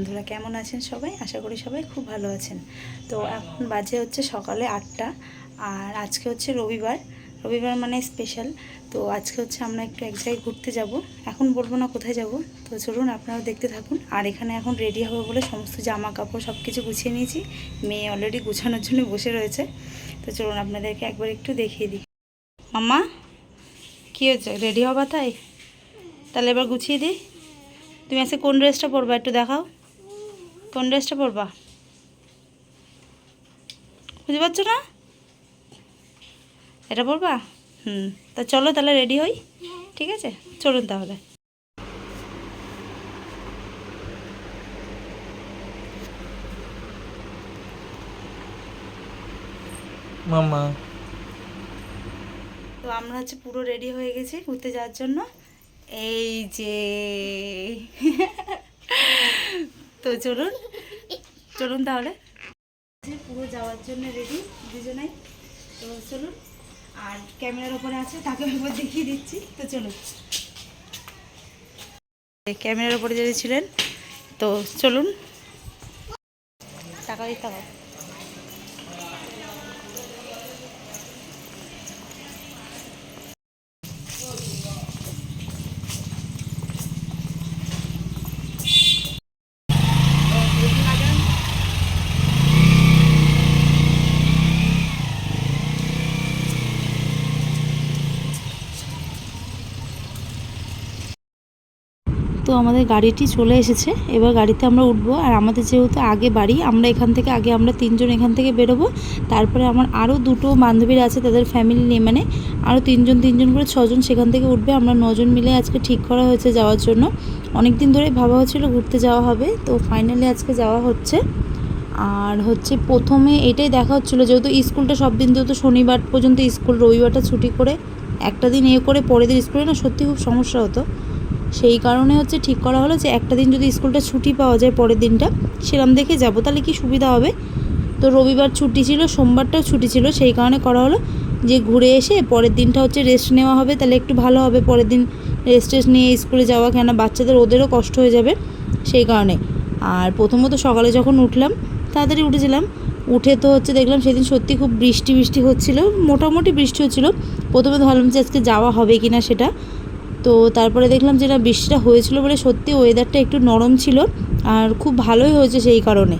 বন্ধুরা কেমন আছেন সবাই? আশা করি সবাই খুব ভালো আছেন। তো এখন বাজে হচ্ছে সকালে আটটা আর আজকে হচ্ছে রবিবার। রবিবার মানে স্পেশাল তো আজকে হচ্ছে আমরা একটু এক জায়গায় ঘুরতে যাব। এখন বলব না কোথায় যাব। তো চলুন আপনারা দেখতে থাকুন। আর এখানে এখন রেডি হবে বলে সমস্ত জামা কাপড় সব কিছু গুছিয়ে নিয়েছি। মেয়ে অলরেডি গুছানোর জন্য বসে রয়েছে। তো চলুন আপনাদেরকে একবার একটু দেখিয়ে দিই। মাম্মা, কী হচ্ছে? রেডি হবা তাই? তাহলে এবার গুছিয়ে দিই। তুমি আজকে কোন ড্রেসটা পরবা একটু দেখাও। কোন ড্রেসটা পরবা? বুঝতে পারছ না? এটা পরবা? হুম তা চলো তাহলে রেডি হই। ঠিক আছে? চলুন তাহলে। মামা তো আমরা হচ্ছে পুরো রেডি হয়ে গেছি ঘুরতে যাওয়ার জন্য। এই যে তো চলুন চলুন তাহলে। পুরো যাওয়ার জন্য রেডি দুজনাই। তো চলুন আর ক্যামেরার ওপরে আছে তাকে একবার দেখিয়ে দিচ্ছি। তো চলুন। ক্যামেরার উপরে যদি ছিলেন তো চলুন। টাকা দিতে হবে। তো আমাদের গাড়িটি চলে এসেছে, এবার গাড়িতে আমরা উঠবো। আর আমাদের যেহেতু আগে বাড়ি, আমরা এখান থেকে আগে আমরা তিনজন এখান থেকে বেরোবো। তারপরে আমার আরও দুটো বান্ধবীরা আছে তাদের ফ্যামিলি নিয়ে মানে আরও তিনজন তিনজন করে ছজন সেখান থেকে উঠবে। আমরা নজন মিলে আজকে ঠিক করা হয়েছে যাওয়ার জন্য। অনেক দিন ধরে ভাবা হচ্ছিল ঘুরতে যাওয়া হবে, তো ফাইনালি আজকে যাওয়া হচ্ছে। আর হচ্ছে প্রথমে এটাই দেখা হচ্ছিল, যেহেতু স্কুলটা সব দিন যেহেতু শনিবার পর্যন্ত স্কুল, রবিবারটা ছুটি করে একটা দিন এ করে পরের দিন স্কুলে, না সত্যি খুব সমস্যা হতো। সেই কারণে হচ্ছে ঠিক করা হলো যে একটা দিন যদি স্কুলটা ছুটি পাওয়া যায় পরের দিনটা সেরকম দেখে যাব, তাহলে কি সুবিধা হবে? তো রবিবার ছুটি ছিল, সোমবারটাও ছুটি ছিল, সেই কারণে করা হলো যে ঘুরে এসে পরের দিনটা হচ্ছে রেস্ট নেওয়া হবে, তাহলে একটু ভালো হবে, পরের দিন রেস্ট টেস্ট নিয়ে স্কুলে যাওয়া কেন বাচ্চাদের ওদেরও কষ্ট হয়ে যাবে সেই কারণে। আর প্রথমত সকালে যখন উঠলাম, তাড়াতাড়ি উঠেছিলাম, উঠে তো হচ্ছে দেখলাম সেদিন সত্যি খুব বৃষ্টি বৃষ্টি হচ্ছিল, মোটামুটি বৃষ্টি হচ্ছিল। প্রথমে ভাবলাম যে আজকে যাওয়া হবে কি না সেটা তো তারপরে দেখলাম যেটা বৃষ্টিটা হয়েছিল বলে সত্যি ওয়েদারটা একটু নরম ছিল আর খুব ভালোই হয়েছে সেই কারণে।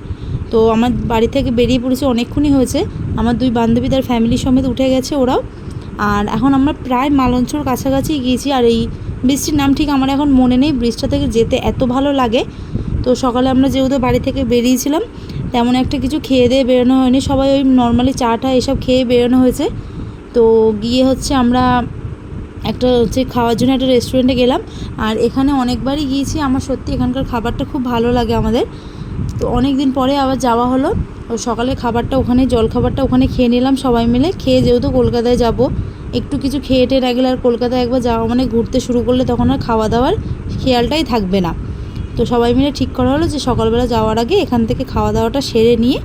তো আমার বাড়ি থেকে বেরিয়ে পড়েছে অনেকক্ষণই হয়েছে। আমার দুই বান্ধবী তার ফ্যামিলি সমেত উঠে গেছে ওরাও। আর এখন আমরা প্রায় মালঞ্চর কাছাকাছি গিয়েছি আর এই বৃষ্টির নাম ঠিক আমার এখন মনে নেই। বৃষ্টিটা থেকে যেতে এত ভালো লাগে। তো সকালে আমরা যেহেতু বাড়ি থেকে বেরিয়েছিলাম, তেমন একটা কিছু খেয়ে দিয়ে বেরোনো হয়নি। সবাই ওই নর্মালি চাটা এসব খেয়ে বেরোনো হয়েছে। তো গিয়ে হচ্ছে আমরা একটা হচ্ছে খাওয়ার জন্য একটা রেস্টুরেন্টে গেলাম, আর এখানে অনেকবারই গিয়েছি। আমার সত্যি এখানকার খাবারটা খুব ভালো লাগে আমাদের। তো অনেক দিন পরে আবার যাওয়া হলো। সকালে খাবারটা ওখানে, জল খাবারটা ওখানে খেয়ে নিলাম সবাই মিলে। খেয়ে যেহেতু কলকাতায় যাব, একটু কিছু খেয়ে টেয়ে না গেলে আর কলকাতায় একবার যাওয়া মানে ঘুরতে শুরু করলে তখন আর খাওয়া দাওয়ার খেয়ালটাই থাকবে না। তো সবাই মিলে ঠিক করা হলো যে সকালবেলা যাওয়ার আগে এখান থেকে খাওয়া দাওয়াটা সেরে নিয়ে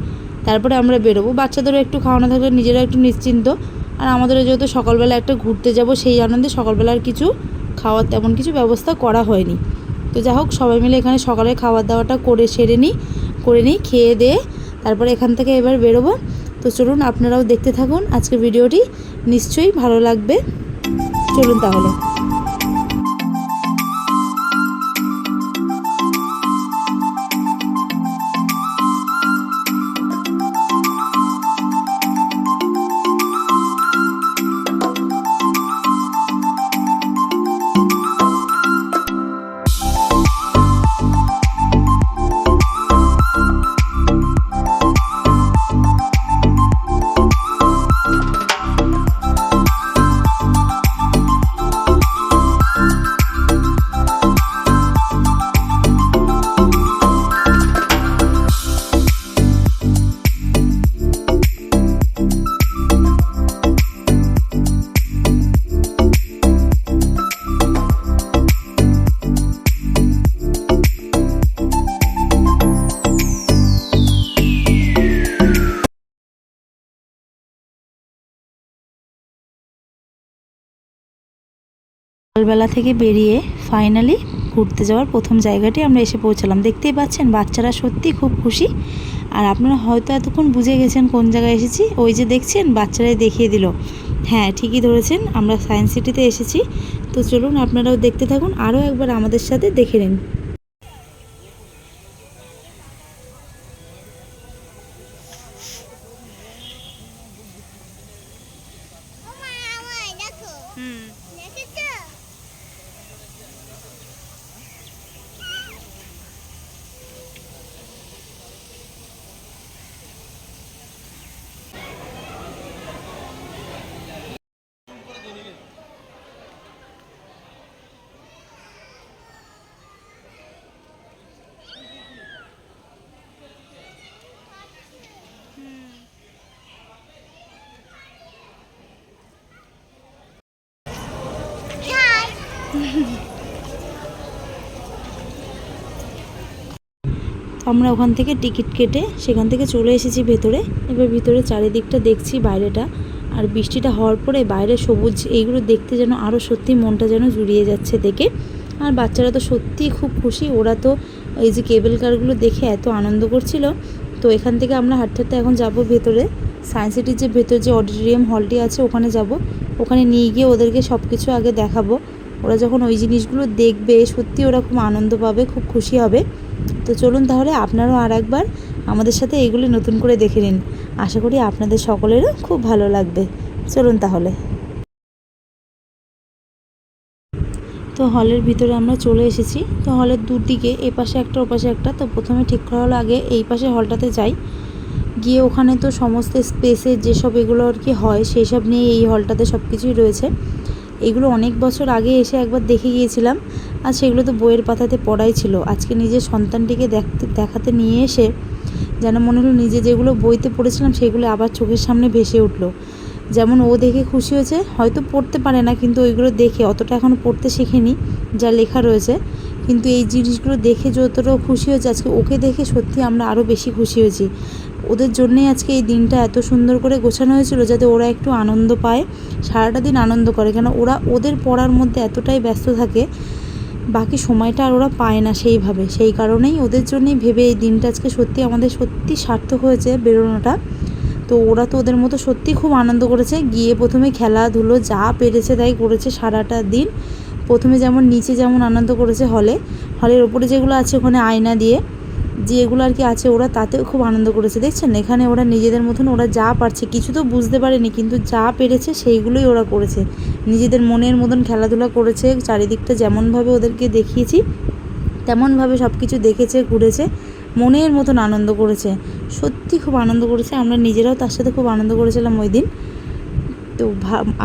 তারপরে আমরা বেরোবো। বাচ্চাদেরও একটু খাওয়ানো থাকলে নিজেরা একটু নিশ্চিন্ত। আর আমাদেরও যেহেতু সকালবেলা একটা ঘুরতে যাব, সেই আনন্দে সকালবেলার কিছু খাওয়ার তেমন কিছু ব্যবস্থা করা হয়নি। তো যা হোক, সবাই মিলে এখানে সকালে খাওয়ার দাওয়াটা করে সেরে নিই করে নিই খেয়ে দিয়ে তারপরে এখান থেকে এবার বেরোবো। তো চলুন, আপনারাও দেখতে থাকুন আজকে ভিডিওটি। নিশ্চয়ই ভালো লাগবে। চলুন তাহলে। সকালবেলা থেকে বেরিয়ে ফাইনালি ঘুরতে যাওয়ার প্রথম জায়গাটি আমরা এসে পৌঁছালাম। দেখতেই পাচ্ছেন, বাচ্চারা সত্যি খুব খুশি। আর আপনারা হয়তো এতক্ষণ বুঝে গেছেন কোন জায়গায় এসেছি। ওই যে দেখছেন, বাচ্চারাই দেখিয়ে দিল। হ্যাঁ ঠিকই ধরেছেন, আমরা সায়েন্স সিটিতে এসেছি। তো চলুন আপনারাও দেখতে থাকুন, আরও একবার আমাদের সাথে দেখে নিন ও মা আমায় দেখো দেখেছ হাই তো আমরা ওখান থেকে টিকিট কেটে সেখান থেকে চলে এসেছি ভেতরে। এবার ভিতরে চারিদিকটা দেখছি বাইরেটা। আর বৃষ্টিটা হওয়ার পরে বাইরে সবুজ, এইগুলো দেখতে যেন আরও সত্যি মনটা যেন জুড়িয়ে যাচ্ছে দেখে। আর বাচ্চারা তো সত্যিই খুব খুশি। ওরা তো এই যে কেবল কারগুলো দেখে এত আনন্দ করছিল। তো এখান থেকে আমরা হাঁটতে হাঁটতে এখন যাব ভেতরে। সায়েন্স সিটির যে ভেতর যে অডিটোরিয়াম হলটি আছে, ওখানে যাব। ওখানে নিয়ে গিয়ে ওদেরকে সব কিছু আগে দেখাবো। ওরা যখন ওই জিনিসগুলো দেখবে, সত্যি ওরা খুব আনন্দ পাবে, খুব খুশি হবে। তো চলুন তাহলে আপনারাও আর একবার আমাদের সাথে এইগুলি নতুন করে দেখে নিন। আশা করি আপনাদের সকলেরও খুব ভালো লাগবে। চলুন তাহলে। তো হলের ভিতরে আমরা চলে এসেছি। তো হলের দুদিকে এ পাশে একটা ও পাশে একটা। তো প্রথমে ঠিক করা হলো আগে এই পাশে হলটাতে যাই। গিয়ে ওখানে তো সমস্ত স্পেসের যেসব এগুলো আর কি হয় সেই সব নিয়ে এই হলটাতে সব কিছুই রয়েছে। এগুলো অনেক বছর আগে এসে একবার দেখে গিয়েছিলাম, আর সেগুলো তো বইয়ের পাতাতে পড়াই ছিল। আজকে নিজের সন্তানটিকে দেখতে, দেখাতে নিয়ে এসে যেন মনে হলো নিজে যেগুলো বইতে পড়েছিলাম সেগুলো আবার চোখের সামনে ভেসে উঠল। যেমন ও দেখে খুশি হয়েছে, হয়তো পড়তে পারে না, কিন্তু ওইগুলো দেখে, অতটা এখনও পড়তে শিখিনি, যা লেখা রয়েছে। কিন্তু এই জিনিসগুলো দেখে যতটা খুশি হয়েছে, আজকে ওকে দেখে সত্যি আমরা আরও বেশি খুশি হয়েছি। ওদের জন্যেই আজকে এই দিনটা এত সুন্দর করে গোছানো হয়েছিল যাতে ওরা একটু আনন্দ পায়, সারাটা দিন আনন্দ করে। কেন ওরা ওদের পড়ার মধ্যে এতটাই ব্যস্ত থাকে, বাকি সময়টা আর ওরা পায় না সেইভাবে। সেই কারণেই ওদের জন্যই ভেবে এই দিনটা আজকে সত্যি আমাদের সত্যি সার্থক হয়েছে বেরোনোটা। তো ওরা তো ওদের মতো সত্যি খুব আনন্দ করেছে, গিয়ে প্রথমে খেলাধুলো যা পেরেছে তাই করেছে সারাটা দিন। প্রথমে যেমন নিচে যেমন আনন্দ করেছে হলে, হলের ওপরে যেগুলো আছে ওখানে আয়না দিয়ে, যেগুলো আর কি আছে ওরা তাতেও খুব আনন্দ করেছে। দেখছেন? এখানে ওরা নিজেদের মতন ওরা যা পারছে, কিছু তো বুঝতে পারেনি, কিন্তু যা পেরেছে সেইগুলোই ওরা করেছে। নিজেদের মনের মতন খেলাধুলা করেছে, চারিদিকটা যেমনভাবে ওদেরকে দেখিয়েছি, তেমনভাবে সব কিছু দেখেছে, ঘুরেছে, মনের মতন আনন্দ করেছে। সত্যি খুব আনন্দ করেছে, আমরা নিজেরাও তার সাথে খুব আনন্দ করেছিলাম ওই দিন। তো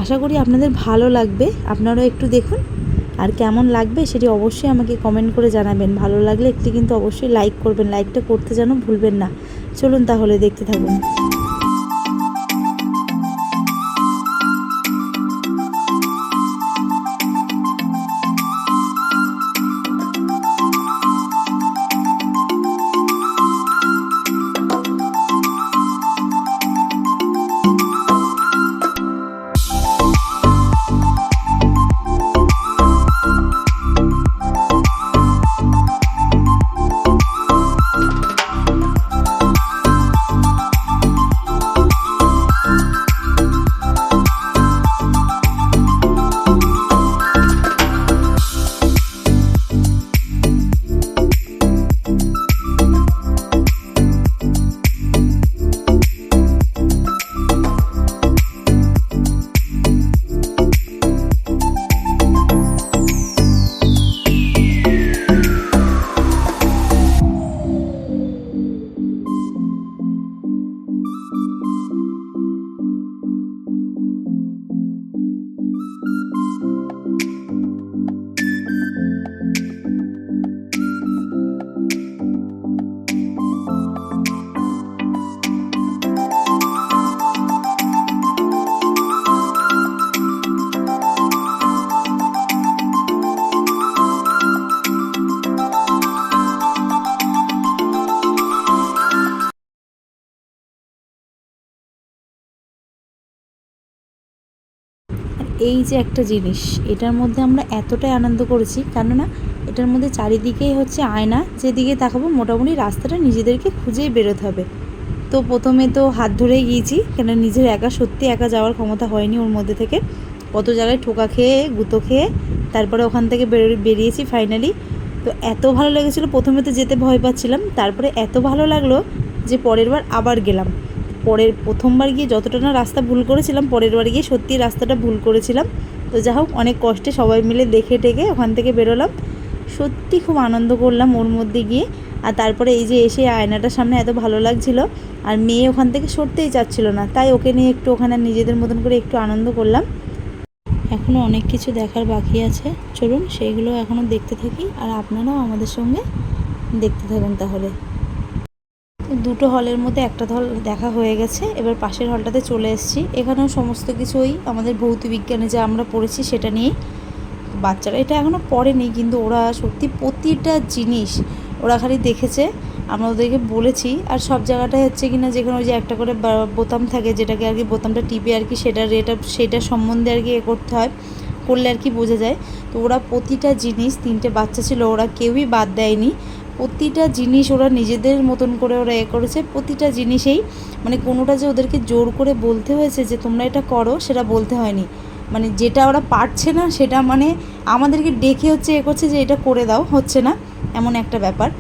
আশা করি আপনাদের ভালো লাগবে। আপনারাও একটু দেখুন। আর কেমন লাগবে সেটি অবশ্যই আমাকে কমেন্ট করে জানাবেন। ভালো লাগলে একটি কিন্তু অবশ্যই লাইক করবেন। লাইকটা করতে যেন ভুলবেন না। চলুন তাহলে দেখতে থাকুন। এই যে একটা জিনিস, এটার মধ্যে আমরা এতটাই আনন্দ করেছি, কেননা এটার মধ্যে চারিদিকেই হচ্ছে আয়না, যেদিকে তাকাবো মোটামুটি রাস্তাটা নিজেদেরকে খুঁজেই বেরোতে হবে। তো প্রথমে তো হাত ধরেই গিয়েছি কেন নিজের একা সত্যি একা যাওয়ার ক্ষমতা হয়নি ওর মধ্যে থেকে। কত জায়গায় ঠোকা খেয়ে, গুঁতো খেয়ে, তারপরে ওখান থেকে বেরো বেরিয়েছি ফাইনালি তো এত ভালো লেগেছিলো, প্রথমে তো যেতে ভয় পাচ্ছিলাম, তারপরে এত ভালো লাগল যে পরের বার আবার গেলাম। পরের প্রথমবার গিয়ে যতটা না রাস্তা ভুল করেছিলাম, পরের বার গিয়ে সত্যি রাস্তাটা ভুল করেছিলাম। তো যা হোক, অনেক কষ্টে সবাই মিলে দেখে টেকে ওখান থেকে বেরোলাম। সত্যি খুব আনন্দ করলাম ওর মধ্যে গিয়ে। আর তারপরে এই যে এসে আয়নাটার সামনে এত ভালো লাগছিল, আর মেয়ে ওখান থেকে সরতেই চাচ্ছিল না, তাই ওকে নিয়ে একটু ওখানে নিজেদের মতন করে একটু আনন্দ করলাম। এখনও অনেক কিছু দেখার বাকি আছে। চলুন, সেইগুলো এখনও দেখতে থাকি, আর আপনারাও আমাদের সঙ্গে দেখতে থাকুন তাহলে। দুটো হলের মধ্যে একটা হল দেখা হয়ে গেছে। এবার পাশের হলটাতে চলে এসেছি। এখানেও সমস্ত কিছুই আমাদের ভৌত বিজ্ঞানে যা আমরা পড়েছি সেটা নিয়েই বাচ্চারা, এটা এখনও পড়েনি, কিন্তু ওরা সত্যি প্রতিটা জিনিস ওরা খালি দেখেছে। আমরা ওদেরকে বলেছি, আর সব জায়গাটায় হচ্ছে কি না যেখানে ওই যে একটা করে বোতাম থাকে, যেটাকে আর কি বোতামটা টিপে আর কি সেটা রেটা সেটা সম্বন্ধে আর কি এ করতে হয়, করলে আর কি বোঝা যায়। তো ওরা প্রতিটা জিনিস, তিনটে বাচ্চা ছিল, ওরা কেউই বাদ দেয়নি। প্রতিটা জিনিস ওরা নিজেদের মতন করে ওরা এ করেছে। প্রতিটা জিনিসেই মানে কোনোটা যে ওদেরকে জোর করে বলতে হয়েছে যে তোমরা এটা করো, সেটা বলতে হয়নি। মানে যেটা ওরা পারছে না, সেটা মানে আমাদেরকে ডেকে হচ্ছে এ করছে যে এটা করে দাও, হচ্ছে না, এমন একটা ব্যাপার।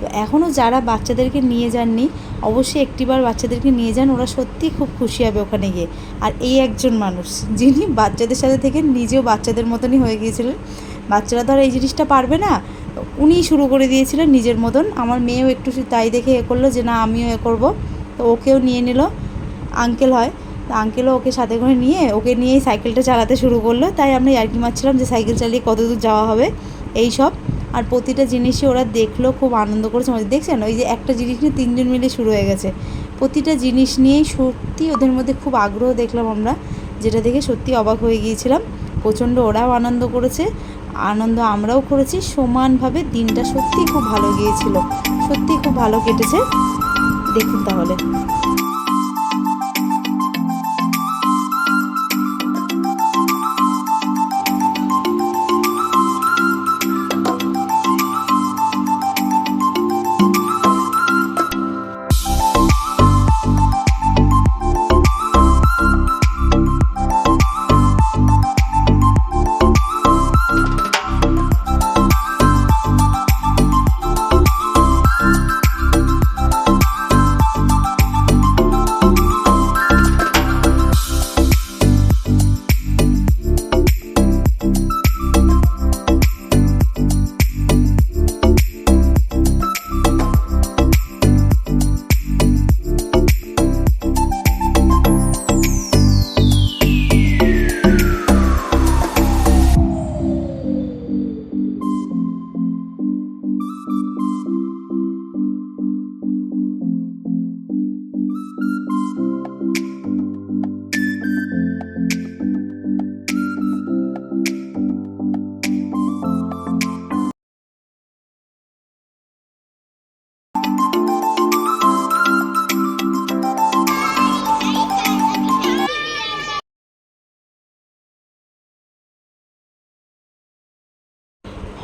তো এখনও যারা বাচ্চাদেরকে নিয়ে যাননি, অবশ্যই একটিবার বাচ্চাদেরকে নিয়ে যান, ওরা সত্যিই খুব খুশি হবে ওখানে গিয়ে। আর এই একজন মানুষ, যিনি বাচ্চাদের সাথে থেকে নিজেও বাচ্চাদের মতনই হয়ে গিয়েছিলেন বাচ্চারা ধর এই জিনিসটা পারবে না উনিই শুরু করে দিয়েছিলেন নিজের মতন। আমার মেয়েও একটু তাই দেখে এ করল যে, না, আমিও এ করব। তো ওকেও নিয়ে নিল। আঙ্কেল হয়, তো আঙ্কেলও ওকে সাথে করে নিয়ে ওকে নিয়েই সাইকেলটা চালাতে শুরু করল। তাই আমরা ইয়ার্কি মারছিলাম যে, সাইকেল চালিয়ে কত দূর যাওয়া হবে? এই সব। আর প্রতিটা জিনিসই ওরা দেখল, খুব আনন্দ করেছে। আমাদের দেখছেন, ওই যে একটা জিনিস নিয়ে তিনজন মিলে শুরু হয়ে গেছে। প্রতিটা জিনিস নিয়েই সত্যি ওদের মধ্যে খুব আগ্রহ দেখলাম আমরা, যেটা দেখে সত্যি অবাক হয়ে গিয়েছিলাম। প্রচণ্ড ওরাও আনন্দ করেছে। আনন্দ আমরাও করেছি। সমানভাবে দিনটা সত্যি খুব ভালো গিয়েছিল। সত্যি খুব ভালো কেটেছে। দেখুন তাহলে।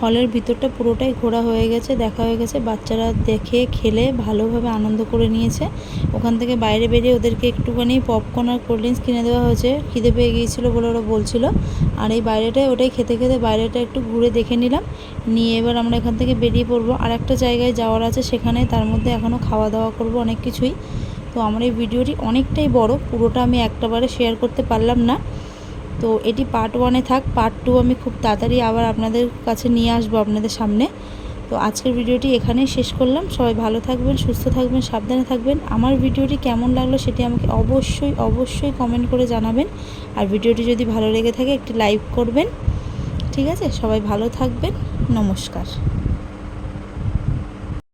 হলের ভিতরটা পুরোটাই ঘোরা হয়ে গেছে, দেখা হয়ে গেছে। বাচ্চারা দেখে, খেলে, ভালোভাবে আনন্দ করে নিয়েছে। ওখান থেকে বাইরে বেরিয়ে ওদেরকে একটুখানি পপকর্ন আর কোল্ড ড্রিঙ্কস কিনে দেওয়া হয়েছে। খিদে পেয়ে গিয়েছিল বলে ওরা বলছিল। আর এই বাইরেটায়, ওটাই খেতে খেতে বাইরেটা একটু ঘুরে দেখে নিলাম। নিয়ে এবার আমরা এখান থেকে বেরিয়ে পড়ব। আর একটা জায়গায় যাওয়ার আছে, সেখানে তার মধ্যে এখনও খাওয়া দাওয়া করব অনেক কিছুই। তো আমার এই ভিডিওটি অনেকটাই বড়, পুরোটা আমি একটাবারে শেয়ার করতে পারলাম না। তো এটি পার্ট ওয়ানে থাক। পার্ট টু আমি খুব তাড়াতাড়ি আবার আপনাদের কাছে নিয়ে আসব আপনাদের সামনে। তো আজকের ভিডিওটি এখানেই শেষ করলাম। সবাই ভালো থাকবেন, সুস্থ থাকবেন, সাবধানে থাকবেন। আমার ভিডিওটি কেমন লাগল সেটি আমাকে অবশ্যই অবশ্যই কমেন্ট করে জানাবেন। আর ভিডিওটি যদি ভালো লেগে থাকে একটি লাইক করবেন। ঠিক আছে? সবাই ভালো থাকবেন। নমস্কার।